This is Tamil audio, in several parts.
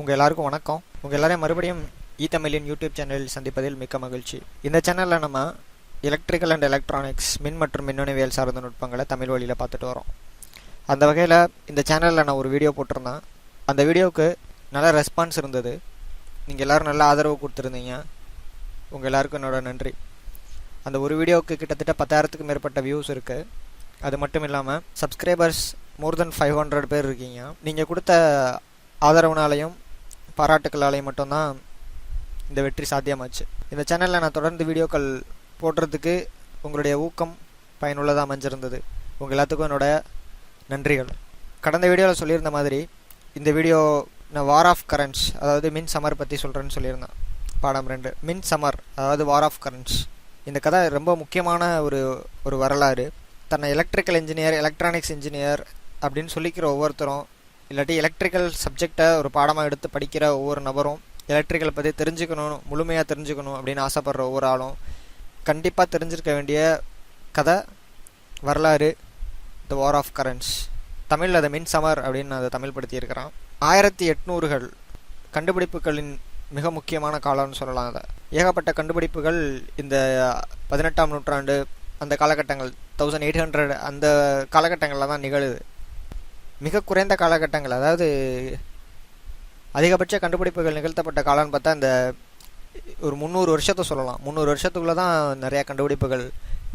உங்கள் எல்லாருக்கும் வணக்கம். உங்கள் எல்லாரையும் மறுபடியும் இ தமிழின் யூடியூப் சேனலில் சந்திப்பதில் மிக்க மகிழ்ச்சி. இந்த சேனலில் நம்ம எலக்ட்ரிக்கல் அண்ட் எலக்ட்ரானிக்ஸ் மின் மற்றும் மின்னணுவியல் சார்ந்த நுட்பங்களை தமிழ் வழியில் பார்த்துட்டு வரோம். அந்த வகையில் இந்த சேனலில் நான் ஒரு வீடியோ போட்டிருந்தேன். அந்த வீடியோவுக்கு நல்ல ரெஸ்பான்ஸ் இருந்தது. நீங்கள் எல்லோரும் நல்ல ஆதரவு கொடுத்துருந்தீங்க. உங்கள் எல்லாருக்கும் என்னோட நன்றி. அந்த ஒரு வீடியோவுக்கு கிட்டத்தட்ட பத்தாயிரத்துக்கு மேற்பட்ட வியூஸ் இருக்குது அது மட்டும் இல்லாமல் subscribers more than five hundred பேர் இருக்கீங்க. நீங்கள் கொடுத்த ஆதரவுனாலையும் பாராட்டுக்களாலே மட்டும்தான் இந்த வெற்றி சாத்தியமாச்சு. இந்த சேனலில் நான் தொடர்ந்து வீடியோக்கள் போடுறதுக்கு உங்களுடைய ஊக்கம் பயனுள்ளதாக அமைஞ்சிருந்தது. உங்கள் எல்லாத்துக்கும் என்னோட நன்றிகள். கடந்த வீடியோவில் சொல்லியிருந்த மாதிரி இந்த வீடியோ நான் வார் ஆஃப் கரண்ட்ஸ் அதாவது மின் சமர் பற்றி சொல்கிறேன்னு சொல்லியிருந்தேன். பாடம் ரெண்டு. மின் சமர் அதாவது வார் ஆஃப் கரண்ட்ஸ் இந்த கதை ரொம்ப முக்கியமான ஒரு ஒரு வரலாறு. தன்னை எலக்ட்ரிக்கல் இன்ஜினியர் எலக்ட்ரானிக்ஸ் இன்ஜினியர் அப்படின்னு சொல்லிக்கிற ஒவ்வொருத்தரும் இல்லாட்டி எலக்ட்ரிக்கல் சப்ஜெக்டை ஒரு பாடமாக எடுத்து படிக்கிற ஒவ்வொரு நபரும் எலக்ட்ரிக்கல் பற்றி தெரிஞ்சுக்கணும் முழுமையாக தெரிஞ்சுக்கணும் அப்படின்னு ஆசைப்படுற ஒவ்வொரு ஆளும் கண்டிப்பாக தெரிஞ்சிருக்க வேண்டிய கதை வரலாறு த வார் ஆஃப் கரண்ட்ஸ் தமிழில் அதை மின் சமர் அப்படின்னு அதை தமிழ் படுத்தியிருக்கிறான். ஆயிரத்தி எட்நூறுகள் கண்டுபிடிப்புகளின் மிக முக்கியமான காலம்னு சொல்லலாம் அதை. ஏகப்பட்ட கண்டுபிடிப்புகள் இந்த பதினெட்டாம் நூற்றாண்டு அந்த காலகட்டங்கள் தௌசண்ட் எயிட் ஹண்ட்ரட் அந்த காலகட்டங்களில் தான் நிகழுது. மிக குறைந்த காலகட்டங்கள் அதாவது அதிகபட்ச கண்டுபிடிப்புகள் நிகழ்த்தப்பட்ட காலம்னு பார்த்தா இந்த ஒரு முந்நூறு வருஷத்தை சொல்லலாம். முந்நூறு வருஷத்துக்குள்ளே தான் நிறையா கண்டுபிடிப்புகள்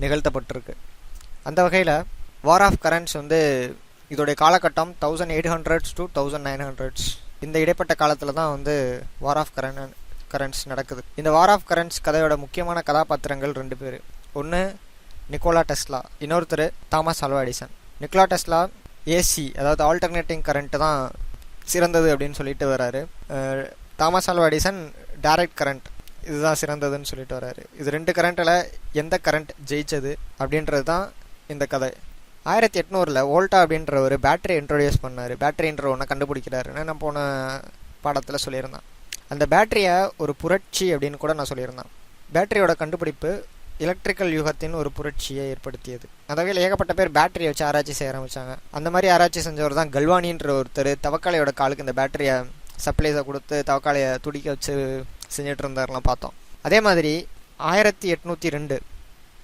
நிகழ்த்தப்பட்டிருக்கு. அந்த வகையில் வார் ஆஃப் கரண்ட்ஸ் வந்து இதோடைய காலகட்டம் thousand eight hundreds to thousand nine hundreds இந்த இடைப்பட்ட காலத்தில் தான் வந்து வார் ஆஃப் கரண்ட் கரண்ட்ஸ் நடக்குது. இந்த வார் ஆஃப் கரண்ட்ஸ் கதையோட முக்கியமான கதாபாத்திரங்கள் ரெண்டு பேர். ஒன்று நிக்கோலா டெஸ்லா இன்னொருத்தர் Thomas Alva Edison. Nikola Tesla AC அதாவது ஆல்டர்னேட்டிங் கரண்ட்டு தான் சிறந்தது அப்படின்னு சொல்லிட்டு வராரு. Thomas Alva Edison direct current இதுதான் சிறந்ததுன்னு சொல்லிட்டு வராரு. இது ரெண்டு கரண்ட்டில் எந்த கரண்ட் ஜெயிச்சது அப்படின்றது தான் இந்த கதை. ஆயிரத்தி எட்நூறில் ஓல்டா அப்படின்ற ஒரு பேட்டரி இன்ட்ரொடியூஸ் பண்ணார். பேட்டரின்ற ஒன்று கண்டுபிடிக்கிறாருன்னு நான் போன பாடத்தில் சொல்லியிருந்தேன். அந்த பேட்டரியை ஒரு புரட்சி அப்படின்னு கூட நான் சொல்லியிருந்தேன். பேட்டரியோட கண்டுபிடிப்பு எலக்ட்ரிக்கல் யுகத்தின் ஒரு புரட்சியை ஏற்படுத்தியது. அந்த வகையில் ஏகப்பட்ட பேர் பேட்டரியை வச்சு ஆராய்ச்சி செய்ய ஆரம்பித்தாங்க அந்த மாதிரி ஆராய்ச்சி செஞ்சவர் தான் கல்வானின்ற ஒருத்தர் தவக்காலையோட காலுக்கு இந்த பேட்டரியை சப்ளைஸை கொடுத்து தவக்காலையை துடிக்க வச்சு செஞ்சுட்டு இருந்தார்லாம் பார்த்தோம். அதே மாதிரி ஆயிரத்தி எட்நூற்றி ரெண்டு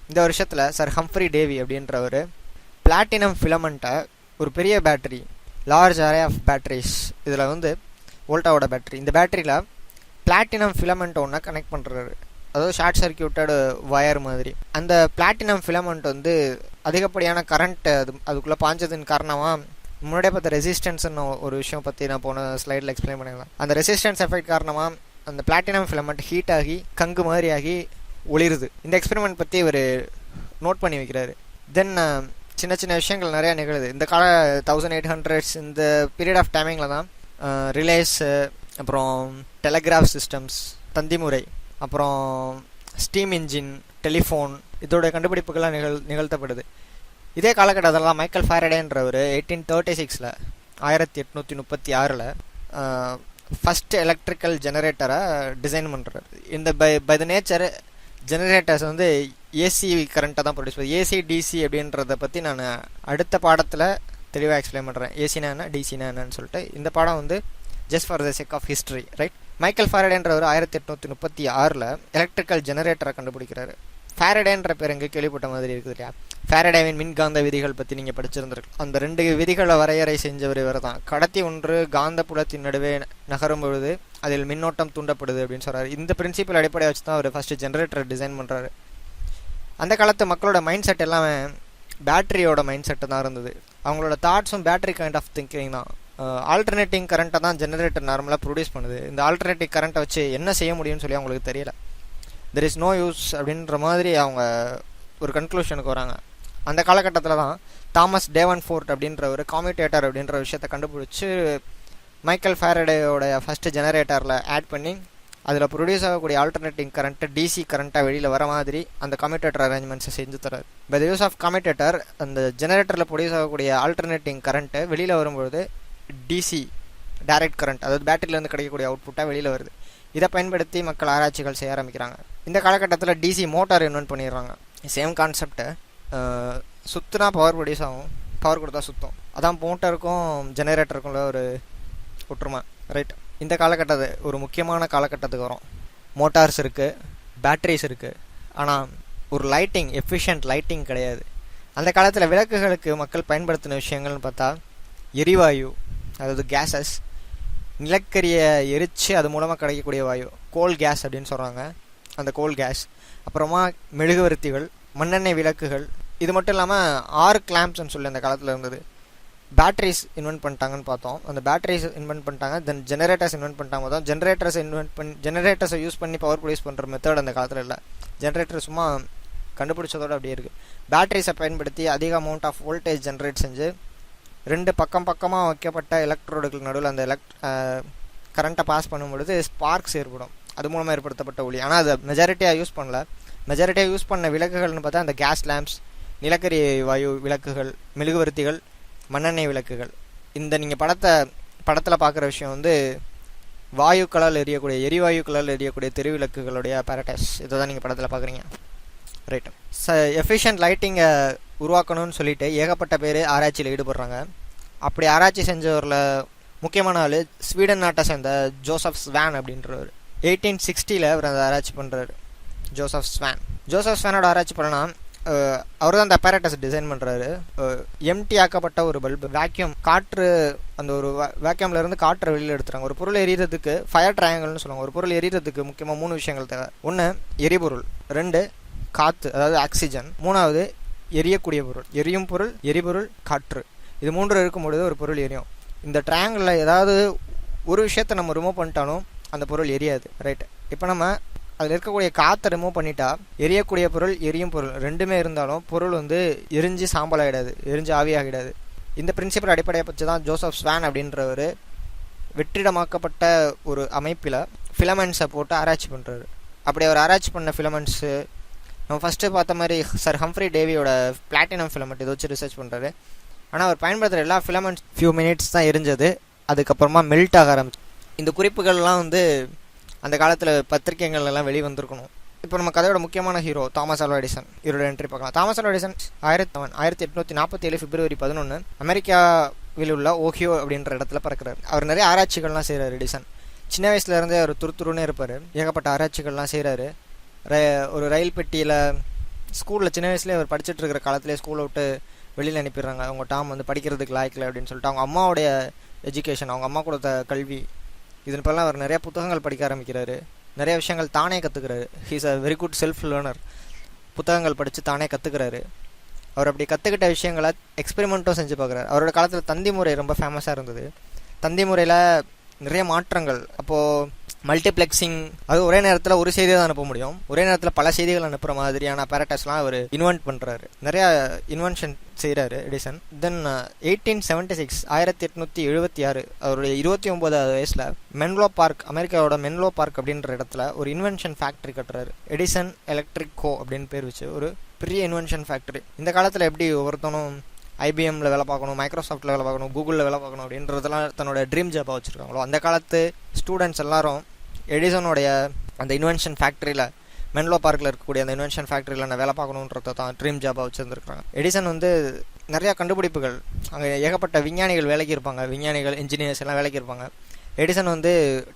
இந்த வருஷத்தில் சர் ஹம்ஃப்ரி டேவி அப்படின்றவர் பிளாட்டினம் ஃபிலமெண்ட்டை ஒரு பெரிய battery large array of batteries இதில் வந்து வோல்டாவோட பேட்டரி இந்த பேட்டரியில் பிளாட்டினம் ஃபிலமெண்ட் ஒன்றை கனெக்ட் பண்ணுறாரு அதாவது ஷார்ட் சர்க்கியூட்டட் ஒயர் மாதிரி. அந்த பிளாட்டினம் ஃபிலமெண்ட் வந்து அதிகப்படியான கரண்ட் அது அதுக்குள்ளே பாஞ்சதின் காரணமாக முன்னாடியே பார்த்த ரெசிஸ்டன்ஸ்னு ஒரு விஷயம் பற்றி நான் போன ஸ்லைடில் எக்ஸ்பிளைன் பண்ணிடலாம் அந்த ரெசிஸ்டன்ஸ் எஃபெக்ட் காரணமாக அந்த பிளாட்டினம் ஃபிலமெண்ட் ஹீட் ஆகி கங்கு மாதிரி ஆகி ஒளிருது. இந்த எக்ஸ்பெரிமெண்ட் பற்றி இவர் நோட் பண்ணி வைக்கிறாரு. தென் சின்ன சின்ன விஷயங்கள் நிறையா நிகழுது. இந்த கால தௌசண்ட் எயிட் ஹண்ட்ரட்ஸ் இந்த பீரியட் ஆஃப் டைமிங்கில் தான் ரிலேஸு அப்புறம் டெலகிராஃப் சிஸ்டம்ஸ் தந்திமுறை அப்புறம் ஸ்டீம் இன்ஜின் டெலிஃபோன் இதோட கண்டுபிடிப்புகள்லாம் நிகழ் நிகழ்த்தப்படுது. இதே காலகட்டத்தில் தான் மைக்கேல் ஃபேரடேன்றவர் எயிட்டீன் தேர்ட்டி சிக்ஸில் ஆயிரத்தி எட்நூற்றி முப்பத்தி ஆறில் ஃபஸ்ட் எலக்ட்ரிக்கல் ஜெனரேட்டரை டிசைன் பண்ணுறாரு இந்த by by the nature generators வந்து ஏசி கரண்ட்டை தான் ப்ரொடியூஸ் பண்ணுது ஏசி டிசி அப்படின்றத பற்றி நான் அடுத்த பாடத்தில் தெளிவாக எக்ஸ்பிளைன் பண்ணுறேன் ஏசினா என்ன டிசினா என்னன்னு சொல்லிட்டு இந்த பாடம் வந்து just for the sake of history right Michael ஃபேரடேன்றவர் ஆயிரத்தி எட்நூற்றி முப்பத்தி ஆறில் எலக்ட்ரிக்கல் ஜெனரேட்டரை கண்டுபிடிக்கிறாரு. ஃபேரடேன்ற பேர் எங்கே கேள்விப்பட்ட மாதிரி இருக்குது இல்லையா? ஃபேரடேவின் மின்காந்த விதிகள் பற்றி நீங்கள் படிச்சிருந்திருக்கு அந்த ரெண்டு விதிகளை வரையறை செஞ்சவர் இவர் தான் கடத்தி ஒன்று காந்த புலத்தின் நடுவே நகரும் பொழுது அதில் மின்னோட்டம் தூண்டப்படுது அப்படின்னு சொல்கிறார் இந்த பிரின்சிபல் அடிப்படையை வச்சு தான் அவர் ஃபஸ்ட்டு ஜென்ரேட்டரை டிசைன் பண்ணுறாரு அந்த காலத்து மக்களோட மைண்ட் செட் எல்லாமே பேட்டரியோட மைண்ட் செட்டு தான் இருந்தது. அவங்களோட தாட்ஸும் பேட்டரி கைண்ட் ஆஃப் திங்கிங் தான். ஆல்டர்னேட்டிங் கரண்ட்டை தான் ஜெனரேட்டர் நார்மலாக ப்ரொடியூஸ் பண்ணுது. இந்த ஆல்டர்னேட்டிவ் கரண்ட்டை வச்சு என்ன செய்ய முடியும்னு சொல்லி அவங்களுக்கு தெரியல. தெர் இஸ் நோ யூஸ் அப்படின்ற மாதிரி அவங்க ஒரு கன்க்ளூஷனுக்கு வராங்க. அந்த காலகட்டத்தில் தான் தாமஸ் டேவன் ஃபோர்ட் அப்படின்ற ஒரு காமிட்டேட்டர் அப்படின்ற விஷயத்தை கண்டுபிடிச்சி மைக்கேல் ஃபேரடேயோட ஃபஸ்ட்டு ஜெனரேட்டரில் ஆட் பண்ணி அதில் ப்ரொடியூஸ் ஆகக்கூடிய ஆல்டர்னேட்டிங் கரண்ட்டு டிசி கரண்ட்டாக வெளியில் வர மாதிரி அந்த கமிட்டேட்டர் அரேஞ்ச்மெண்ட்ஸை செஞ்சு தராரு. By the use of commutator அந்த ஜெனரேட்டரில் ப்ரொடியூஸ் ஆகக்கூடிய ஆல்டர்னேட்டிங் கரண்ட்டு வெளியில் வரும்பொழுது டிசி டைரக்ட் கரண்ட் அதாவது பேட்டரியிலேருந்து கிடைக்கக்கூடிய அவுட்புட்டாக வெளியில் வருது. இதை பயன்படுத்தி மக்கள் ஆராய்ச்சிகள் செய்ய ஆரம்பிக்கிறாங்க. இந்த காலகட்டத்தில் டிசி மோட்டார் இன்வென்ட் பண்ணிடுறாங்க. சேம் கான்செப்டை சுற்றுனா பவர் ப்ரொடியூஸ் ஆகும். பவர் கொடுத்தா சுத்தம். அதான் மோட்டருக்கும் ஜெனரேட்டருக்குள்ள ஒரு ஒற்றுமை. ரைட் இந்த காலகட்டத்து ஒரு முக்கியமான காலகட்டத்துக்கு வரும். மோட்டார்ஸ் இருக்குது பேட்டரிஸ் இருக்குது ஆனால் ஒரு லைட்டிங் எஃபிஷியன்ட் லைட்டிங் கிடையாது. அந்த காலத்தில் விளக்குகளுக்கு மக்கள் பயன்படுத்தின விஷயங்கள்னு பார்த்தா எரிவாயு அதாவது கேஸஸ் நிலக்கரியை எரித்து அது மூலமாக கிடைக்கக்கூடிய வாயு கோல் கேஸ் அப்படின்னு சொல்கிறாங்க அந்த கோல் கேஸ் அப்புறமா மெழுகுவர்த்திகள் மண்ணெண்ணெய் விளக்குகள். இது மட்டும் இல்லாமல் ஆறு கிளாம்ப்ஸ்னு சொல்லி அந்த காலத்தில் இருந்தது. பேட்டரிஸ் இன்வென்ட் பண்ணிட்டாங்கன்னு பார்த்தோம். அந்த பேட்டரிஸ் இன்வென்ட் பண்ணிட்டாங்க. தென் ஜெனரேட்டர்ஸ் இன்வென்ட் பண்ணிட்டாங்க. பார்த்தோம் ஜெனரேட்டர்ஸ் இன்வென்ட் பண்ணி ஜெனரேட்டர்ஸை யூஸ் பண்ணி பவர் ப்ரொடியூஸ் பண்ணுற மெத்தட் அந்த காலத்தில் இல்லை. ஜெனரேட்டர் சும்மா கண்டுபிடிச்சதோட அப்படியே இருக்குது பேட்டரிஸை பயன்படுத்தி அதிக அமௌண்ட் ஆஃப் வோல்டேஜ் ஜென்ரேட் செஞ்சு ரெண்டு பக்கம் பக்கமாக வைக்கப்பட்ட எலக்ட்ரோடுகள் நடுவில் அந்த எலக்ட் கரண்ட்டை பாஸ் பண்ணும் பொழுது ஸ்பார்க்ஸ் ஏற்படும். அது மூலமாக ஏற்படுத்தப்பட்ட ஒளி. ஆனால் அதை மெஜாரிட்டியாக யூஸ் பண்ணல. மெஜாரிட்டியாக யூஸ் பண்ண விளக்குகள்னு பார்த்தா அந்த கேஸ் லேம்ப்ஸ் நிலக்கரி வாயு விளக்குகள் மெழுகுவர்த்திகள் மண்ணெண்ணெய் விளக்குகள். இந்த நீங்கள் படத்தை படத்தில் பார்க்குற விஷயம் வந்து வாயுக்களால் எரியக்கூடிய எரிவாயுக்களால் எரியக்கூடிய தெருவிளக்குகளுடைய பேரடைஸ் இதை தான் நீங்கள் படத்தில் பார்க்குறீங்க. ரைட் ச எஃபிஷியன்ட் லைட்டிங்கை உருவாக்கணும்னு சொல்லிட்டு ஏகப்பட்ட பேர் ஆராய்ச்சியில் ஈடுபடுறாங்க. அப்படி ஆராய்ச்சி செஞ்சவரில் முக்கியமான ஆள் ஸ்வீடன் நாட்டை சேர்ந்த ஜோசப் ஸ்வேன் அப்படின்றவர். எயிட்டீன் சிக்ஸ்டியில் அவர் அந்த ஆராய்ச்சி பண்ணுறாரு ஜோசப் ஸ்வேன். ஜோசப் ஸ்வேனோட ஆராய்ச்சி பண்ணால் அவர் தான் அந்த apparatus டிசைன் பண்ணுறாரு எம்டி ஆக்கப்பட்ட ஒரு பல்பு வேக்யூம் காற்று அந்த ஒரு வேக்யூம்லேருந்து காற்றை வெளியில் எடுத்துறாங்க. ஒரு பொருள் எரியறதுக்கு ஃபயர் ட்ரையாங்கல்னு சொல்லுவாங்க. ஒரு பொருள் எரியறதுக்கு முக்கியமாக மூணு விஷயங்கள் தேவை. ஒன்று எரிபொருள். ரெண்டு காற்று அதாவது ஆக்சிஜன் மூணாவது எரியக்கூடிய பொருள். எரியும் பொருள் எரிபொருள் காற்று. இது மூன்று இருக்கும் பொழுது ஒரு பொருள் எரியும். இந்த ட்ரையாங்கிளில் ஏதாவது ஒரு விஷயத்தை நம்ம ரிமூவ் பண்ணிட்டாலும் அந்த பொருள் எரியாது ரைட் இப்போ நம்ம அதில் இருக்கக்கூடிய காற்றை ரிமூவ் பண்ணிட்டா எரியக்கூடிய பொருள் எரியும் பொருள் ரெண்டுமே இருந்தாலும் பொருள் வந்து எரிஞ்சு சாம்பல் ஆகிடாது எரிஞ்சு ஆவியாகிடாது. இந்த பிரின்சிபல் அடிப்படையை பற்றி தான் ஜோசப் ஸ்வான் அப்படின்றவர் வெற்றிடமாக்கப்பட்ட ஒரு அமைப்பில் ஃபிலமெண்ட்ஸை போட்டு ஆராய்ச்சி பண்ணுறாரு அப்படி அவர் ஆராய்ச்சி பண்ண ஃபிலமெண்ட்ஸு நம்ம ஃபஸ்ட்டு பார்த்த மாதிரி சார் ஹம்ஃப்ரி டேவியோட பிளாட்டினம் ஃபிலமெண்ட் இதை வச்சு ரிசர்ச் பண்ணுறாரு ஆனால் அவர் பயன்படுத்துகிற எல்லா ஃபிலமெண்ட்ஸ் ஃபியூ மினிட்ஸ் தான் எரிஞ்சது அதுக்கப்புறமா மெல்ட் ஆக ஆரம்பிச்சு இந்த குறிப்புகள்லாம் வந்து அந்த காலத்தில் பத்திரிகைகள்லாம் வெளியே வந்திருக்கணும் இப்போ நம்ம கதையோட முக்கியமான ஹீரோ தாமஸ் அல்வா எடிசன் இவரோட என்ட்ரி பார்க்கலாம். தாமஸ் அல்வா எடிசன் ஆயிரத்தி அவன் ஆயிரத்தி எட்நூற்றி நாற்பத்தி ஏழு பிப்ரவரி பதினொன்று அமெரிக்காவில் உள்ள ஓஹியோ அப்படின்ற இடத்துல பிறக்கிறார். அவர் நிறைய ஆராய்ச்சிகள்லாம் செய்கிறார் எடிசன் சின்ன வயசுலேருந்தே அவர் துருத்துருன்னே இருப்பார். ஏகப்பட்ட ஆராய்ச்சிகள்லாம் செய்கிறாரு ஒரு ரயில் பெட்டியில் ஸ்கூலில் சின்ன வயசுலேயே அவர் படிச்சுட்டு இருக்கிற காலத்திலே ஸ்கூலை விட்டு வெளியில் அனுப்பிடுறாங்க. அவங்க டாம் வந்து படிக்கிறதுக்கு லாய்க்கில் அப்படின்னு சொல்லிட்டு அவங்க அம்மாவுடைய எஜுகேஷன் அவங்க அம்மா கொடுத்த கல்வி இதன் பிறலாம் அவர் நிறைய புத்தகங்கள் படிக்க ஆரம்பிக்கிறாரு. நிறைய விஷயங்கள் தானே கற்றுக்கிறாரு he's a very good self learner புத்தகங்கள் படித்து தானே கற்றுக்கிறாரு அவர் அப்படி கற்றுக்கிட்ட விஷயங்களை எக்ஸ்பெரிமெண்ட்டும் செஞ்சு பார்க்குறாரு. அவரோட காலத்தில் தந்தி முறை ரொம்ப ஃபேமஸாக இருந்தது. தந்தி முறையில் நிறைய மாற்றங்கள். அப்போது மல்டிப்ளெக்ஸிங் அது ஒரே நேரத்தில் ஒரு செய்தியை தான் அனுப்ப முடியும். ஒரே நேரத்தில் பல செய்திகள் அனுப்புகிற மாதிரியான பேரட்டஸ்லாம் அவர் இன்வென்ட் பண்ணுறாரு நிறையா இன்வென்ஷன் செய்கிறாரு Edison then eighteen seventy six ஆயிரத்தி எட்நூற்றி எழுபத்தி ஆறு அவருடைய இருபத்தி ஒம்போதாவது வயசில் மென்லோ பார்க் அமெரிக்காவோட மென்லோ பார்க் அப்படின்ற இடத்துல ஒரு இன்வென்ஷன் ஃபேக்ட்ரி கட்டுறாரு. எடிசன் எலக்ட்ரிக் கோ அப்படின்னு பேர் வச்சு ஒரு பெரிய இன்வென்ஷன் ஃபேக்ட்ரி இந்த காலத்தில் எப்படி ஒவ்வொருத்தனும் ஐபிஎம்மில் வேலை பார்க்கணும் மைக்ரோசாஃப்ட்டில் வேலை பார்க்கணும் கூகுளில் வேலை பார்க்கணும் அப்படின்றதெல்லாம் தன்னோட ட்ரீம் ஜாப்பாக வச்சுருக்காங்களோ அந்த காலத்து ஸ்டூடெண்ட்ஸ் எல்லாரும் எடிசனுடைய அந்த இன்வென்ஷன் ஃபேக்ட்ரியில் மென்லோ பார்க்கில் இருக்கக்கூடிய அந்த இன்வென்ஷன் ஃபேக்ட்ரியில் நான் வேலை பார்க்கணுன்றத தான் ட்ரீம் ஜாபாக வச்சுருந்துருக்காங்க. எடிசன் வந்து நிறையா கண்டுபிடிப்புகள் அங்கே ஏகப்பட்ட விஞ்ஞானிகள் வேலைக்கு இருப்பாங்க விஞ்ஞானிகள் இன்ஜினியர்ஸ் எல்லாம் வேலைக்கு இருப்பாங்க. எடிசன் வந்து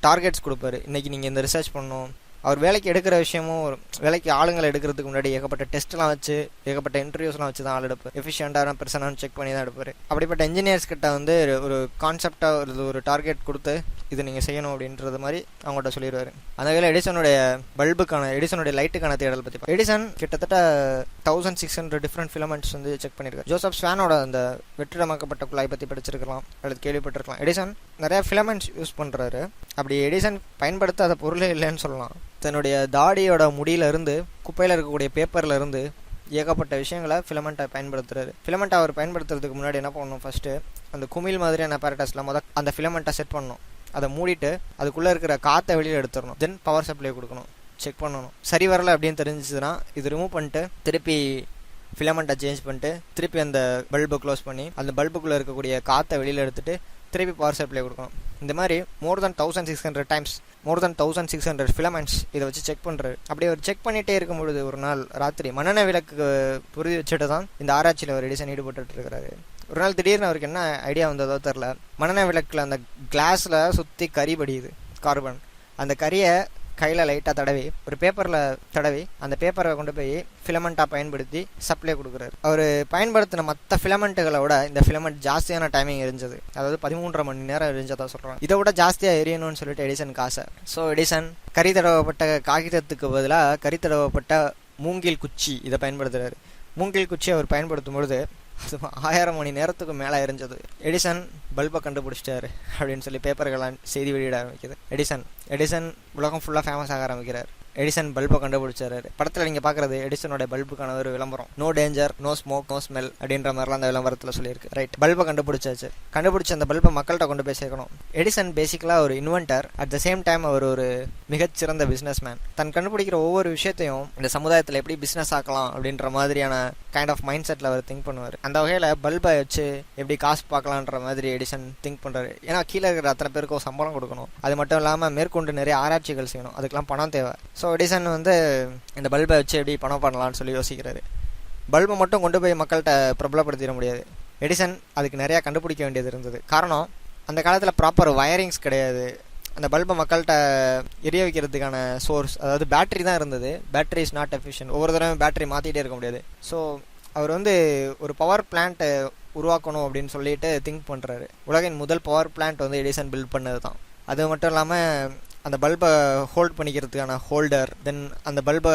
டார்கெட்ஸ் கொடுப்பாரு. இன்றைக்கி நீங்கள் இந்த ரிசர்ச் பண்ணணும் அவர் வேலைக்கு எடுக்கிற விஷயமும் ஒரு வேலைக்கு ஆளுங்களை எடுக்கிறதுக்கு முன்னாடி ஏகப்பட்ட டெஸ்ட்லாம் வச்சு ஏகப்பட்ட இன்டர்வியூஸ்லாம் வச்சு தான் ஆள் எடுப்பார். எஃபிஷியண்டான பர்சனானு செக் பண்ணி தான் எடுப்பார். அப்படிப்பட்ட இன்ஜினியர்ஸ் கிட்ட வந்து ஒரு கான்செப்டாக ஒரு ஒரு டார்கெட் கொடுத்து இது நீங்கள் செய்யணும் அப்படின்றது மாதிரி அவங்கள்ட்ட சொல்லிடுவார் அந்த வேலை எடிசனுடைய பல்புக்கான எடிசனுடைய லைட்டுக்கான தேடல் பற்றி எடிசன் கிட்டத்தட்ட thousand six hundred different filaments வந்து செக் பண்ணியிருக்காரு ஜோசப் ஸ்வானோட அந்த வெற்றிடமாக்கப்பட்ட குழாய் பற்றி படிச்சிருக்கலாம். அல்லது கேள்விப்பட்டிருக்கலாம். எடிசன் நிறைய ஃபிலமெண்ட்ஸ் யூஸ் பண்ணுறாரு அப்படி எடிசன் பயன்படுத்தாத பொருளே இல்லைன்னு சொல்லலாம். தன்னுடைய தாடியோட முடியிலிருந்து குப்பையில் இருக்கக்கூடிய பேப்பர்லேருந்து ஏகப்பட்ட விஷயங்களை ஃபிலமெண்ட்டை பயன்படுத்துறாரு. ஃபிலமெண்ட்டை அவர் பயன்படுத்துறதுக்கு முன்னாடி என்ன பண்ணணும்? ஃபஸ்ட்டு அந்த குமிழ் மாதிரியான பேரட்டஸில் முதல் அந்த ஃபிலமெண்ட்டை செட் பண்ணணும். அதை மூடிட்டு அதுக்குள்ளே இருக்கிற காற்றை வெளியில் எடுத்துடணும். தென் பவர் சப்ளை கொடுக்கணும். செக் பண்ணணும். சரி வரல அப்படின்னு தெரிஞ்சிச்சுன்னா இது ரிமூவ் பண்ணிட்டு திருப்பி ஃபிலமெண்ட்டை சேஞ்ச் பண்ணிட்டு திருப்பி அந்த பல்பை க்ளோஸ் பண்ணி அந்த பல்புக்குள்ளே இருக்கக்கூடிய காற்றை வெளியில் எடுத்துட்டு திருப்பி பவர் சப்ளை கொடுக்கணும். இந்த மாதிரி more than thousand six hundred times more than thousand six hundred filaments இதை வச்சு செக் பண்ணுறாரு அப்படி அவர் செக் பண்ணிகிட்டே இருக்கும் பொழுது ஒரு நாள் ராத்திரி மன்னன விளக்கு புரிதி வச்சுட்டு தான் இந்த ஆராய்ச்சியில் அவர் எடிசன் ஈடுபட்டு இருக்கிறாரு. ஒரு நாள் திடீர்னு அவருக்கு என்ன ஐடியா வந்ததோ தெரில மன்னன விளக்கில் அந்த கிளாஸில் சுற்றி கறி படியுது கார்பன் அந்த கறியை கையில் லைட்டாக தடவி ஒரு பேப்பரில் தடவி அந்த பேப்பரை கொண்டு போய் ஃபிலமெண்ட்டாக பயன்படுத்தி சப்ளை கொடுக்குறாரு. அவர் பயன்படுத்தின மற்ற ஃபிலமெண்ட்டுகளை விட இந்த ஃபிலமெண்ட் ஜாஸ்தியான டைமிங் எரிஞ்சது. அதாவது பதிமூன்றரை மணி நேரம் எரிஞ்சதாக சொல்கிறோம் இதை விட ஜாஸ்தியாக எரியணும்னு சொல்லிட்டு எடிசனுக்கு ஆசை. ஸோ எடிசன் கறி தடவப்பட்ட காகிதத்துக்கு பதிலாக கறி தடவப்பட்ட மூங்கில் குச்சி இதை பயன்படுத்துகிறாரு மூங்கில் குச்சி அவர் பயன்படுத்தும் பொழுது அது ஆயிரம் மணி நேரத்துக்கு மேலே எரிஞ்சது. எடிசன் பல்பை கண்டுபிடிச்சிட்டாரு அப்படின்னு சொல்லி பேப்பர்கள்லாம் செய்தி வெளியிட ஆரம்பிக்குது. எடிசன் எடிசன் உலகம் ஃபுல்லாக ஃபேமஸ் ஆக ஆரம்பிக்கிறார். எடிசன் பல்பை கண்டுபிடிச்சாரு. படத்தில் நீங்கள் பார்க்குறது எடிசனோட பல்புக்கான ஒரு விளம்பரம். No danger no smoke no smell அப்படின்ற மாதிரிலாம் அந்த விளம்பரத்தில் சொல்லியிருக்கு. ரைட் பல்பை கண்டுபிடிச்சாச்சு. கண்டுபிடிச்ச அந்த பல்பை மக்கள்கிட்ட கொண்டு போய் சேர்க்கணும். எடிசன் பேசிக்கலாக ஒரு inventor at the same time அவர் ஒரு மிகச்சிறந்த பிஸ்னஸ் மேன் தன் கண்டுபிடிக்கிற ஒவ்வொரு விஷயத்தையும் இந்த சமுதாயத்தில் எப்படி பிஸ்னஸ் ஆக்கலாம் அப்படின்ற மாதிரியான கைண்ட் ஆஃப் மைண்ட் செட்டில் அவர் திங்க் பண்ணுவார். அந்த வகையில் பல்பை வச்சு எப்படி காசு பார்க்கலான்ற மாதிரி எடிசன் திங்க் பண்ணுறாரு ஏன்னா கீழே இருக்கிற அத்தனை பேருக்கும் சம்பளம் கொடுக்கணும். அது மட்டும் இல்லாமல் மேற்கொண்டு நிறைய ஆராய்ச்சிகள் செய்யணும். அதுக்கெல்லாம் பணம் தேவை. ஸோ ஸோ எடிசன் வந்து இந்த பல்பை வச்சு எப்படி பணம் பண்ணலாம்னு சொல்லி யோசிக்கிறாரு. பல்பை மட்டும் கொண்டு போய் மக்கள்கிட்ட பிரபலப்படுத்திட முடியாது. எடிசன் அதுக்கு நிறையா கண்டுபிடிக்க வேண்டியது இருந்தது. காரணம் அந்த காலத்தில் ப்ராப்பர் வயரிங்ஸ் கிடையாது. அந்த பல்பை மக்கள்கிட்ட எரிய வைக்கிறதுக்கான சோர்ஸ் அதாவது பேட்டரி தான் இருந்தது. பேட்டரி இஸ் நாட் எஃபிஷியன்ட் ஒவ்வொரு தடவை பேட்டரி மாற்றிட்டே இருக்க முடியாது. ஸோ அவர் வந்து ஒரு பவர் பிளான்ட்டை உருவாக்கணும் அப்படின்னு சொல்லிட்டு திங்க் பண்ணுறாரு உலகின் முதல் பவர் பிளான்ட் வந்து எடிசன் பில்ட் பண்ணது தான் அது மட்டும் இல்லாமல் அந்த பல்பை ஹோல்ட் பண்ணிக்கிறதுக்கான ஹோல்டர் தென் அந்த பல்பை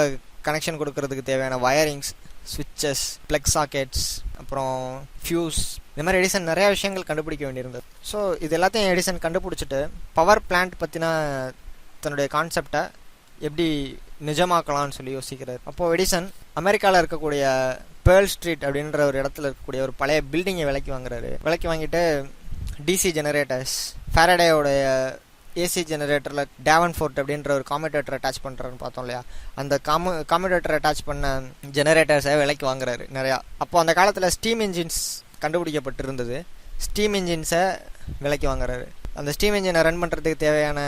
கனெக்ஷன் கொடுக்கறதுக்கு தேவையான வயரிங்ஸ் சுவிட்சஸ் ப்ளக் சாக்கெட்ஸ் அப்புறம் ஃபியூஸ் இந்த மாதிரி எடிசன் நிறையா விஷயங்கள் கண்டுபிடிக்க வேண்டியிருந்தது. ஸோ இது எல்லாத்தையும் எடிசன் கண்டுபிடிச்சிட்டு பவர் பிளான்ட் பற்றின தன்னுடைய கான்செப்டை எப்படி நிஜமாக்கலாம்னு சொல்லி யோசிக்கிறார். அப்போது எடிசன் அமெரிக்காவில் இருக்கக்கூடிய பேர்ல் ஸ்ட்ரீட் அப்படின்ற ஒரு இடத்துல இருக்கக்கூடிய ஒரு பழைய பில்டிங்கை விலைக்கு வாங்குறாரு. விலைக்கு வாங்கிட்டு டிசி ஜெனரேட்டர்ஸ் ஃபேரடேயோடைய ஏசி ஜெனரேட்டரில் டேவன் ஃபோர்ட் அப்படின்ற ஒரு காமெடேட்டர் அட்டாச் பண்ணுறாருன்னு பார்த்தோம் இல்லையா? அந்த காம காமெடேட்டர் அட்டாச் பண்ண ஜெனரேட்டர்ஸை விலைக்கு வாங்குறாரு நிறையா. அப்போ அந்த காலத்தில் ஸ்டீம் இன்ஜின்ஸ் கண்டுபிடிக்கப்பட்டிருந்தது. ஸ்டீம் இன்ஜின்ஸை விலைக்கு வாங்குறாரு. அந்த ஸ்டீம் இன்ஜினை ரன் பண்ணுறதுக்கு தேவையான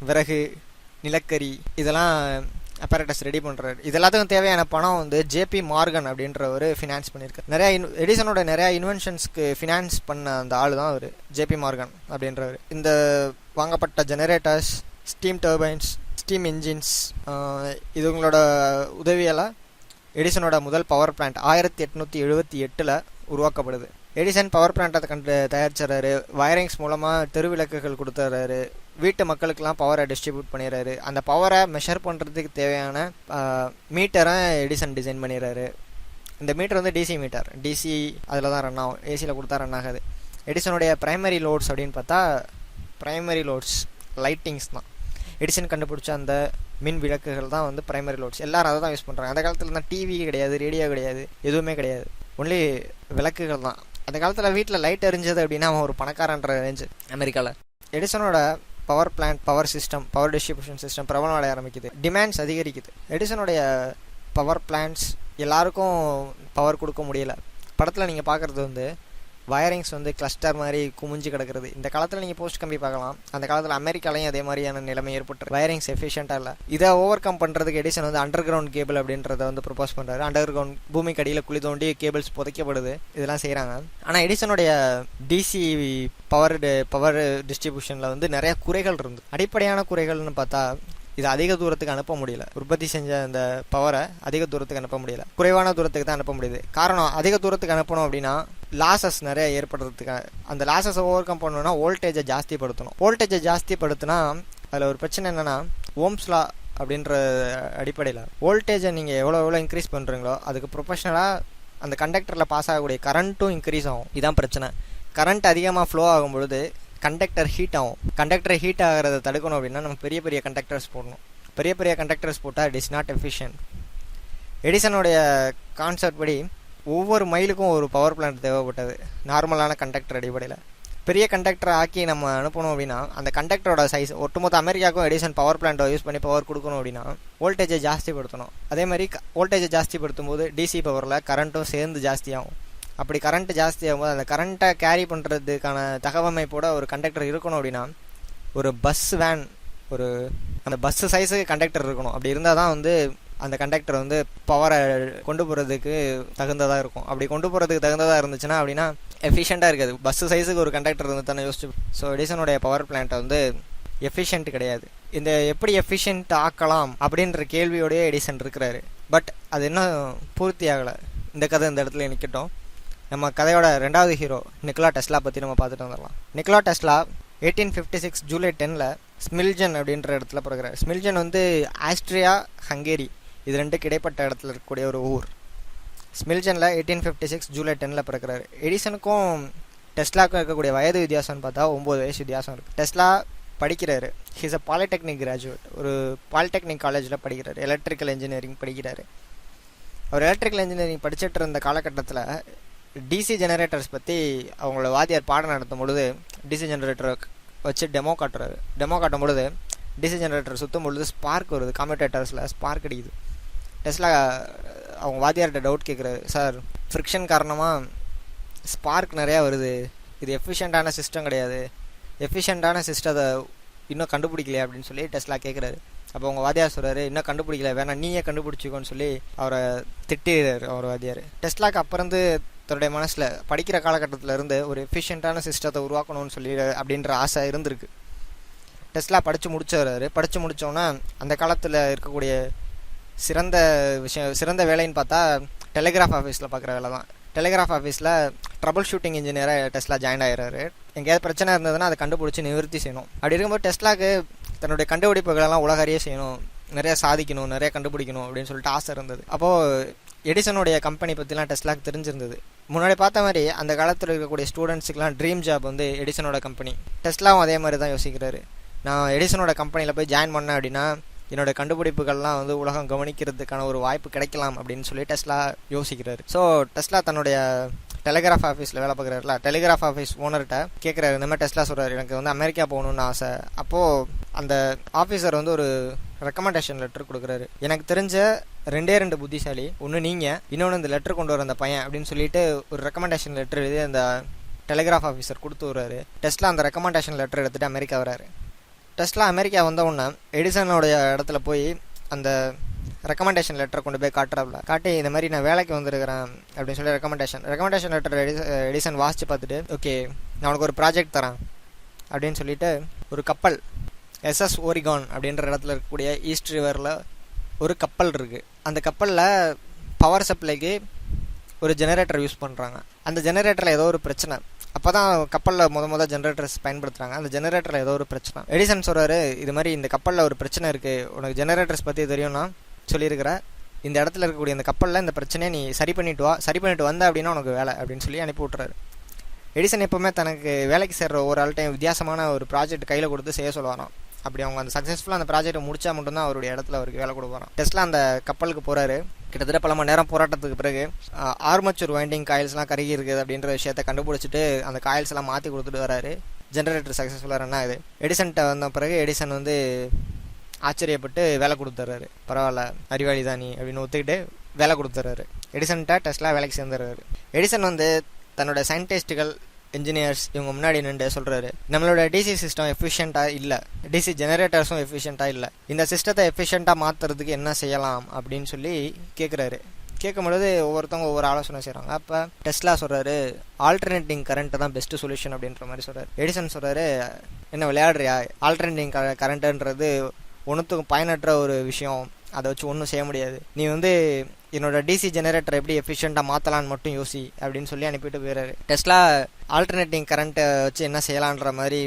விறகு நிலக்கரி இதெல்லாம் அப்பரேட்டஸ் ரெடி பண்ணுறாரு இது எல்லாத்துக்கும் தேவையான பணம் வந்து ஜேபி மார்கன் அப்படின்ற ஒரு ஃபினான்ஸ் பண்ணியிருக்காரு. நிறையா இன் எடிசனோட நிறையா இன்வென்ஷன்ஸ்க்கு ஃபினான்ஸ் பண்ண அந்த ஆள் தான் அவர் ஜேபி மார்கன் அப்படின்றவர். இந்த வாங்கப்பட்ட generators steam turbines steam engines இதுங்களோட உதவியால் எடிசனோட முதல் பவர் பிளான்ட் ஆயிரத்தி எட்நூற்றி எழுபத்தி எட்டில் உருவாக்கப்படுது. எடிசன் பவர் பிளான்ட்டை கண்டு தயாரிச்சிடறாரு. வயரிங்ஸ் மூலமாக தெருவிளக்குகள் கொடுத்துட்றாரு. வீட்டு மக்களுக்கெல்லாம் பவரை டிஸ்ட்ரிபியூட் பண்ணிடுறாரு. அந்த பவரை மெஷர் பண்ணுறதுக்கு தேவையான மீட்டரை எடிசன் டிசைன் பண்ணிடுறாரு. இந்த மீட்டர் வந்து டிசி மீட்டர் டிசி அதில் தான் ரன் ஆகும். ஏசியில் கொடுத்தா ரன் ஆகாது. எடிசனுடைய ப்ரைமரி லோட்ஸ் அப்படின்னு பார்த்தா ப்ரைமரி லோட்ஸ் லைட்டிங்ஸ் தான். எடிசன் கண்டுபிடிச்ச அந்த மின் விளக்குகள் தான் வந்து ப்ரைமரி லோட்ஸ் எல்லாரும் அதை தான் யூஸ் பண்ணுறாங்க அந்த காலத்தில் தான் டிவி கிடையாது ரேடியோ கிடையாது எதுவுமே கிடையாது. ஒன்லி விளக்குகள் தான். அந்த காலத்தில் வீட்டில் லைட் எரிஞ்சது அப்படின்னா அவன் ஒரு பணக்காரன்ற ரேஞ்சு அமெரிக்காவில் எடிசனோட power plant power system power distribution system பிரபலம் அடைய ஆரம்பிக்குது. டிமாண்ட்ஸ் அதிகரிக்குது. எடிசனுடைய பவர் பிளான்ட்ஸ் எல்லாருக்கும் பவர் கொடுக்க முடியல. படத்தில் நீங்கள் பார்க்குறது வந்து வயரிங்ஸ் வந்து கிளஸ்டர் மாதிரி குமிஞ்சு கிடக்கிறது. இந்த காலத்தில் நீங்கள் போஸ்ட் கம்பி பார்க்கலாம். அந்த காலத்தில் அமெரிக்காலையும் அதே மாதிரியான நிலைமை ஏற்பட்டு வயரிங்ஸ் எஃபிஷியண்டாக இல்லை. இதை ஓவர் கம் பண்ணுறதுக்கு எடிசன் வந்து அண்டர் கிரவுண்ட் கேபிள் அப்படின்றத வந்து ப்ரொபோஸ் பண்ணுறாரு அண்டர் கிரவுண்ட் பூமிக்கு அடியில் குழி தோண்டி கேபிள்ஸ் புதைக்கப்படுது. இதெல்லாம் செய்கிறாங்க ஆனால் எடிசனுடைய டிசி பவர் பவர் டிஸ்ட்ரிபியூஷனில் வந்து நிறைய குறைகள் இருந்து. அடிப்படையான குறைகள்னு பார்த்தா இது அதிக தூரத்துக்கு அனுப்ப முடியல. உற்பத்தி செஞ்ச அந்த பவரை அதிக தூரத்துக்கு அனுப்ப முடியல. குறைவான தூரத்துக்கு தான் அனுப்ப முடியுது. காரணம் அதிக தூரத்துக்கு அனுப்பணும் அப்படின்னா லாசஸ் நிறைய ஏற்படுறதுக்கு அந்த லாசஸை ஓவர் கம் பண்ணணும்னா வோல்டேஜை ஜாஸ்திப்படுத்தணும் வோல்டேஜை ஜாஸ்தி படுத்தினா அதில் ஒரு பிரச்சனை என்னென்னா ஓம்ஸ்லா அப்படின்ற அடிப்படையில் வோல்டேஜை நீங்கள் எவ்வளோ எவ்வளோ இன்க்ரீஸ் பண்ணுறீங்களோ அதுக்கு ப்ரொஃபஷனலாக அந்த கண்டக்டரில் பாஸ் ஆகக்கூடிய கரண்ட்டும் இன்க்ரீஸ் ஆகும். இதான் பிரச்சனை. கரண்ட் அதிகமாக ஃப்ளோ ஆகும் பொழுது கண்டக்டர் ஹீட் ஆகும். கண்டக்டர் ஹீட் ஆகிறத தடுக்கணும் அப்படின்னா நம்ம பெரிய பெரிய கண்டக்டர்ஸ் போடணும். பெரிய பெரிய கண்டக்டர்ஸ் போட்டால் இட் இஸ் நாட் எஃபிஷியன்ட் எடிசனுடைய கான்செப்ட் படி ஒவ்வொரு மைலுக்கும் ஒரு பவர் பிளான்ட் தேவைப்பட்டது. நார்மலான கண்டக்டர் அடிப்படையில். பெரிய கண்டக்டரை ஆக்கி நம்ம அனுப்பணும் அப்படின்னா அந்த கண்டக்டரோட சைஸ் ஒட்டுமொத்த அமெரிக்காவுக்கும் எடிசன் பவர் பிளான்ட்டை யூஸ் பண்ணி பவர் கொடுக்கணும் அப்படின்னா வோல்டேஜை ஜாஸ்திப்படுத்தணும் அதே மாதிரி வோல்டேஜை ஜாஸ்திப்படுத்தும் போது டிசி பவரில் கரண்ட்டும் சேர்ந்து ஜாஸ்தியாகும். அப்படி கரண்ட் ஜாஸ்தியாகும் போது அந்த கரண்ட்டை கேரி பண்ணுறதுக்கான தகவமைப்போட ஒரு கண்டக்டர் இருக்கணும் அப்படின்னா ஒரு பஸ் வேன் ஒரு அந்த பஸ்ஸு சைஸுக்கு கண்டக்டர் இருக்கணும். அப்படி இருந்தால் தான் வந்து அந்த கண்டக்டர் வந்து பவரை கொண்டு போகிறதுக்கு தகுந்ததாக இருக்கும். அப்படி கொண்டு போகிறதுக்கு தகுந்ததாக இருந்துச்சுன்னா அப்படின்னா எஃபிஷியண்ட்டாக இருக்காது. பஸ் சைஸுக்கு ஒரு கண்டக்டர் இருந்து தானே யோசிச்சு ஸோ எடிசனுடைய பவர் பிளான்ட்டை வந்து எஃபிஷியன்ட் கிடையாது. இந்த எப்படி எஃபிஷியன்ட் ஆக்கலாம் அப்படின்ற கேள்வியோடய எடிசன் இருக்கிறாரு. பட் அது இன்னும் பூர்த்தி ஆகலை. இந்த கதை இந்த இடத்துல நிற்கட்டும் நம்ம கதையோட ரெண்டாவது ஹீரோ நிக்கலா டெஸ்லா பற்றி நம்ம பார்த்துட்டு வந்துடலாம். Nikola Tesla eighteen fifty six July டெனில் ஸ்மில்ஜன் அப்படின்ற இடத்துல பிறகுறாரு ஸ்மில்ஜன் வந்து ஆஸ்ட்ரியா ஹங்கேரி இது ரெண்டுக்கு இடைப்பட்ட இடத்துல இருக்கக்கூடிய ஒரு ஊர். ஸ்மில்ஜனில் எயிட்டீன் ஃபிஃப்டி சிக்ஸ் ஜூலை டெனில் பிறக்கிறாரு. எடிசனுக்கும் டெஸ்லாவுக்கும் இருக்கக்கூடிய வயது வித்தியாசம்னு பார்த்தா ஒம்பது வயசு வித்தியாசம் இருக்குது டெஸ்லா படிக்கிறாரு. ஹீஸ் அ பாலிடெக்னிக் கிராஜுவேட் ஒரு பாலிடெக்னிக் காலேஜில் படிக்கிறார். எலக்ட்ரிக்கல் இன்ஜினியரிங் படிக்கிறார். அவர் எலக்ட்ரிக்கல் இன்ஜினியரிங் படிச்சுட்டு இருந்த காலகட்டத்தில் டிசி ஜெனரேட்டர்ஸ் பற்றி அவங்களோட வாத்தியார் பாடம் நடத்தும் பொழுது டிசி ஜெனரேட்டரை வச்சு டெமோ காட்டுறாரு. டெமோ காட்டும் பொழுது டிசி ஜெனரேட்டர் சுற்றும் பொழுது ஸ்பார்க் வருது. கம்யூட்டேட்டர்ஸில் ஸ்பார்க் அடிக்குது. டெஸ்லா அவங்க வாத்தியார்கிட்ட டவுட் கேட்குறாரு சார் ஃப்ரிக்ஷன் காரணமாக ஸ்பார்க் நிறையா வருது. இது எஃபிஷியண்ட்டான சிஸ்டம் கிடையாது. எஃபிஷியண்ட்டான சிஸ்டத்தை இன்னும் கண்டுபிடிக்கலையா அப்படின்னு சொல்லி டெஸ்லா கேட்குறாரு அப்போ உங்கள் வாத்தியார் சொல்கிறாரு இன்னும் கண்டுபிடிக்கல வேணா நீயே கண்டுபிடிச்சிக்கோன்னு சொல்லி அவரை திட்டிடுறாரு அவர் வாத்தியார். டெஸ்லாக்கு அப்புறந்து தன்னுடைய மனசில் படிக்கிற காலகட்டத்தில் இருந்து ஒரு எஃபிஷியண்ட்டான சிஸ்டத்தை உருவாக்கணும்னு சொல்லி அப்படின்ற ஆசை இருந்திருக்கு. டெஸ்லா படித்து முடிச்சிடுறாரு படித்து முடித்தோன்னா அந்த காலத்தில் இருக்கக்கூடிய சிறந்த விஷயம் சிறந்த வேலைன்னு பார்த்தா டெலிகிராஃப் ஆஃபீஸில் பார்க்குற வேலை தான். டெலிகிராஃப் ஆஃபீஸில் ட்ரபுள் ஷூட்டிங் இன்ஜினியராக டெஸ்லா ஜாயின் ஆகிறாரு எங்கேயாவது பிரச்சனை இருந்ததுன்னா அதை கண்டுபிடிச்சி நிவர்த்தி செய்யணும். அப்படி இருக்கும்போது டெஸ்லாக்கு தன்னுடைய கண்டுபிடிப்புகளெல்லாம் உலகறிய செய்யணும். நிறைய சாதிக்கணும் நிறைய கண்டுபிடிக்கணும் அப்படின்னு சொல்லிட்டு ஆசை இருந்தது. அப்போது எடிசனுடைய கம்பெனி பற்றிலாம் டெஸ்லாக்கு தெரிஞ்சிருந்தது. முன்னாடி பார்த்த மாதிரி அந்த காலத்தில் இருக்கக்கூடிய ஸ்டூடெண்ட்ஸுக்கெலாம் ட்ரீம் ஜாப் வந்து எடிசனோட கம்பெனி டெஸ்லாவும் அதே மாதிரி தான் யோசிக்கிறாரு. நான் எடிசனோட கம்பெனியில் போய் ஜாயின் பண்ணேன் அப்படின்னா என்னோட கண்டுபிடிப்புகள்லாம் வந்து உலகம் கவனிக்கிறதுக்கான ஒரு வாய்ப்பு கிடைக்கலாம் அப்படின்னு சொல்லி டெஸ்லா யோசிக்கிறாரு. ஸோ டெஸ்லா தன்னுடைய டெலிகிராஃப் ஆஃபீஸில் வேலை பார்க்குறாருல டெலிகிராஃப் ஆஃபீஸ் ஓனர்கிட்ட கேட்குறாரு இந்த மாதிரி டெஸ்லா சொல்கிறாரு எனக்கு வந்து அமெரிக்கா போகணுன்னு ஆசை. அப்போது அந்த ஆஃபீஸர் வந்து ஒரு ரெக்கமெண்டேஷன் லெட்டர் கொடுக்குறாரு. எனக்கு தெரிஞ்ச ரெண்டே ரெண்டு புத்திசாலி ஒன்று நீங்கள் இன்னொன்று இந்த லெட்டர் கொண்டு வர அந்த பையன் அப்படின்னு சொல்லிட்டு ஒரு ரெக்கமெண்டேஷன் லெட்டர் எழுதி அந்த டெலிகிராஃப் ஆஃபீஸர் கொடுத்து விட்றாரு. டெஸ்ட்ல அந்த ரெக்கமெண்டேஷன் லெட்டர் எடுத்துகிட்டு அமெரிக்கா வராரு டெஸ்ட்லாம் அமெரிக்கா வந்த உடனே இடத்துல போய் அந்த ரெக்கமெண்டேஷன் லெட்டரை கொண்டு போய் காட்டுறாப்புல காட்டி இந்த மாதிரி நான் வேலைக்கு வந்திருக்கிறேன் அப்படின்னு சொல்லி ரெக்கமெண்டேஷன் ரெக்கமெண்டேஷன் லெட்டர் எடிசன் வாசித்து பார்த்துட்டு ஓகே நான் உனக்கு ஒரு ப்ராஜெக்ட் தரேன் அப்படின்னு சொல்லிட்டு ஒரு கப்பல் எஸ்எஸ் ஓரிகான் அப்படின்ற இடத்துல இருக்கக்கூடிய ஈஸ்ட் ரிவரில் ஒரு கப்பல் இருக்குது அந்த கப்பலில் பவர் சப்ளைக்கு ஒரு ஜெனரேட்டர் யூஸ் பண்ணுறாங்க அந்த ஜெனரேட்டரில் ஏதோ ஒரு பிரச்சனை. அப்போ தான் கப்பலில் முத முத ஜெனரேட்டர்ஸ் பயன்படுத்துகிறாங்க அந்த ஜெனரேட்டரில் ஏதோ ஒரு பிரச்சனை. எடிசன் சொல்கிறாரு இது மாதிரி இந்த கப்பலில் ஒரு பிரச்சனை இருக்குது உனக்கு ஜெனரேட்டர்ஸ் பற்றி தெரியும்னா சொல்லியிருக்கிற இந்த இடத்துல இருக்கக்கூடிய இந்த கப்பலில் இந்த பிரச்சனையை நீ சரி பண்ணிட்டு வா சரி பண்ணிட்டு வந்த அப்படின்னா உனக்கு வேலை அப்படின்னு சொல்லி அனுப்பி விட்றாரு எடிசன் எப்போவுமே தனக்கு வேலைக்கு சேர்ற ஒரு ஆள்கிட்டையும் வித்தியாசமான ஒரு ப்ராஜெக்ட் கையில் கொடுத்து செய்ய சொல்லுவாராம். அப்படி அவங்க அந்த சக்ஸஸ்ஃபுல்லாக அந்த ப்ராஜெக்ட்டை முடிச்சா மட்டும்தான் அவருடைய இடத்துல அவருக்கு வேலை கொடுப்பாராம். டெஸ்ட்லாம் அந்த கப்பலுக்கு போகிறாரு கிட்டத்தட்ட பல மணி நேரம் போராட்டத்துக்கு பிறகு ஆர்மச்சூர் வைண்டிங் காயில்ஸ்லாம் கருகி இருக்குது அப்படின்ற விஷயத்த கண்டுபிடிச்சிட்டு அந்த காயில்ஸ் எல்லாம் மாற்றி கொடுத்துட்டு வராரு. ஜென்ரேட்டர் சக்ஸஸ்ஃபுல்லாக ரன் ஆகுது. எடிசன்ட்ட வந்த பிறகு எடிசன் வந்து ஆச்சரியப்பட்டு வேலை கொடுத்துட்றாரு பரவாயில்ல அறிவாளி தானி அப்படின்னு ஒத்துக்கிட்டு வேலை கொடுத்துட்றாரு எடிசன்ட்ட டெஸ்ட்லாம் வேலைக்கு சேர்ந்துடுறாரு எடிசன் வந்து தன்னோட சயின்டிஸ்ட்டுகள் இன்ஜினியர்ஸ் இவங்க முன்னாடி நின்று சொல்கிறாரு நம்மளோட டிசி சிஸ்டம் எஃபிஷியண்ட்டாக இல்லை. டிசி ஜெனரேட்டர்ஸும் எஃபிஷியண்ட்டாக இல்லை. இந்த சிஸ்டத்தை எஃபிஷியண்ட்டாக மாற்றுறதுக்கு என்ன செய்யலாம் அப்படின்னு சொல்லி கேட்குறாரு கேட்கும் பொழுது ஒவ்வொருத்தவங்க ஒவ்வொரு ஆலோசனை செய்கிறாங்க அப்போ டெஸ்லா சொல்கிறாரு ஆல்டர்னேட்டிங் கரண்ட்டு தான் பெஸ்ட்டு சொல்யூஷன் அப்படின்ற மாதிரி சொல்கிறார் எடிசன் சொல்கிறாரு என்ன விளையாடுறியா? ஆல்டர்னேட்டிங் க கரண்ட்டுன்றது ஒன்றுத்துக்கும் பயனற்ற ஒரு விஷயம். அதை வச்சு ஒன்றும் செய்ய முடியாது. நீ வந்து என்னோட டிசி ஜெனரேட்டர் எப்படி எஃபிஷியண்ட்டாக மாற்றலான்னு மட்டும் யோசி அப்படின்னு சொல்லி அனுப்பிட்டு போயிடுறாரு டெஸ்லா ஆல்டர்னேட்டிங் கரண்ட்டை வச்சு என்ன செய்யலான்ற மாதிரி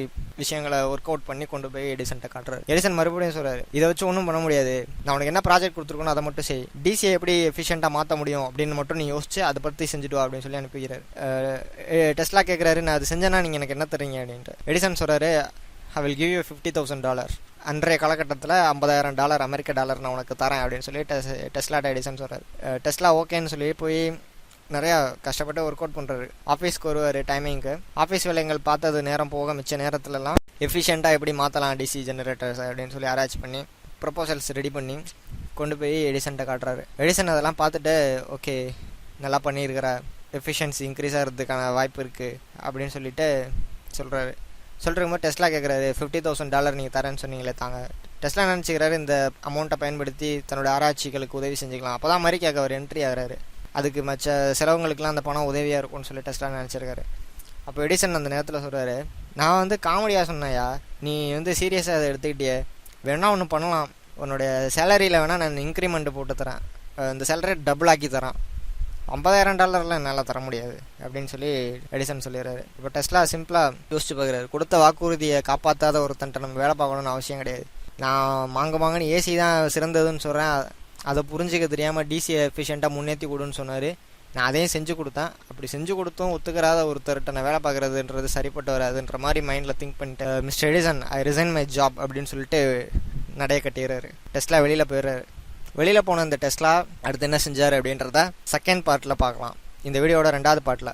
விஷயங்களை ஒர்க் அவுட் பண்ணி கொண்டு போய் எடிசன்ட்ட காட்டுறாரு. எடிசன் மறுபடியும் சொல்றாரு இதை வச்சு ஒன்றும் பண்ண முடியாது. நான் உனக்கு என்ன ப்ராஜெக்ட் கொடுத்துருக்கணும் அதை மட்டும் செய். டிசியை எப்படி எஃபிஷியண்டாக மாற்ற முடியும் அப்படின்னு மட்டும் நீ யோசிச்சு அதை பற்றி செஞ்சுடுவா அப்படின்னு சொல்லி அனுப்பிக்கிறாரு. டெஸ்லா கேட்குறாரு நான் அது செஞ்சேன்னா நீங்கள் எனக்கு என்ன தரீங்க அப்படின்ட்டு. எடிசன் சொல்கிறாரு I will give you fifty thousand dollar அன்றைய காலகட்டத்தில் ஐம்பதாயிரம் டாலர் அமெரிக்க டாலர் நான் உனக்கு தரேன் அப்படின்னு சொல்லி டெஸ் டெஸ்லா எடிசன் சொல்கிறார் டெஸ்லா ஓகேன்னு சொல்லி போய் நிறையா கஷ்டப்பட்டு ஒர்க் அவுட் பண்ணுறாரு ஆஃபீஸ்க்கு வருவார் டைமிங்க்கு ஆஃபீஸ் வேலைங்கள் பார்த்தது நேரம் போக மிச்ச நேரத்துலலாம் எஃபிஷியண்ட்டாக எப்படி மாற்றலாம் டிசி ஜெனரேட்டர்ஸ் அப்படின்னு சொல்லி ஆராய்ச்சி பண்ணி ப்ரொப்போசல்ஸ் ரெடி பண்ணி கொண்டு போய் எடிசன்கிட்ட காட்டுறாரு. எடிசன் அதெல்லாம் பார்த்துட்டு ஓகே நல்லா பண்ணியிருக்கிற எஃபிஷியன்சி இன்க்ரீஸ் ஆகிறதுக்கான வாய்ப்பு இருக்குது அப்படின்னு சொல்லிட்டு சொல்கிறாரு சொல்கிறக்கும் மாதிரி டெஸ்ட்லா கேட்குறாரு ஃபிஃப்டி தௌசண்ட் டாலர் நீங்கள் தரேன்னு சொன்னீங்களே தாங்க. டெஸ்லா நினச்சிக்கிறாரு இந்த அமௌண்ட்டை பயன்படுத்தி தன்னோட ஆராய்ச்சிகளுக்கு உதவி செஞ்சுக்கலாம். அப்போ தான் மாதிரி கேட்க அவர் என்ட்ரி ஆகிறாரு. அதுக்கு மற்ற செலவுங்களுக்குலாம் அந்த பணம் உதவியாக இருக்கும்னு சொல்லி டெஸ்லா நினச்சிருக்காரு. அப்போ எடிசன் அந்த நேரத்தில் சொல்கிறாரு நான் வந்து காமெடியாக சொன்னேயா நீ வந்து சீரியஸாக அதை எடுத்துக்கிட்டியே வேணால் ஒன்று பண்ணலாம். உன்னோடைய சேலரியில் வேணால் நான் இன்க்ரிமெண்ட் போட்டு தரேன். இந்த சேலரி டபுள் ஆக்கி தரேன். ஐம்பதாயிரம் டாலர்லாம் என்னால் தர முடியாது அப்படின்னு சொல்லி எடிசன் சொல்லிடுறாரு. இப்போ டெஸ்லா சிம்பிளாக யோசிச்சு பார்க்குறாரு கொடுத்த வாக்குறுதியை காப்பாற்றாத ஒருத்தன்ட்ட நம்ம வேலை பார்க்கணும்னு அவசியம் கிடையாது. நான் மாங்க மாங்கன்னு ஏசி தான் சிறந்ததுன்னு சொல்கிறேன் அதை புரிஞ்சிக்க தெரியாமல் டிசி எஃபிஷியண்ட்டாக முன்னேற்றி கொடுன்னு சொன்னார். நான் அதையும் செஞ்சு கொடுத்தேன். அப்படி செஞ்சு கொடுத்தும் ஒத்துக்கிறாத ஒருத்தர்கிட்ட நான் வேலை பார்க்குறதுன்றது சரிப்பட்டு வராதுன்ற மாதிரி மைண்டில் திங்க் பண்ணிட்டு mister Edison I resign my job அப்படின்னு சொல்லிட்டு நடைய கட்டிடுறாரு. டெஸ்ட்லாம் வெளியில் போயிடுறாரு. வெளியில் போன இந்த டெஸ்லா அடுத்து என்ன செஞ்சார் அப்படின்றத செகண்ட் பார்ட்டில் பார்க்கலாம். இந்த வீடியோட ரெண்டாவது பார்ட்டில்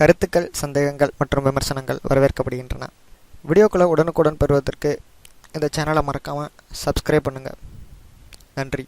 கருத்துக்கள் சந்தேகங்கள் மற்றும் விமர்சனங்கள் வரவேற்கப்படுகின்றன. வீடியோக்களை உடனுக்குடன் பெறுவதற்கு இந்த சேனலை மறக்காமல் சப்ஸ்கிரைப் பண்ணுங்கள் நன்றி.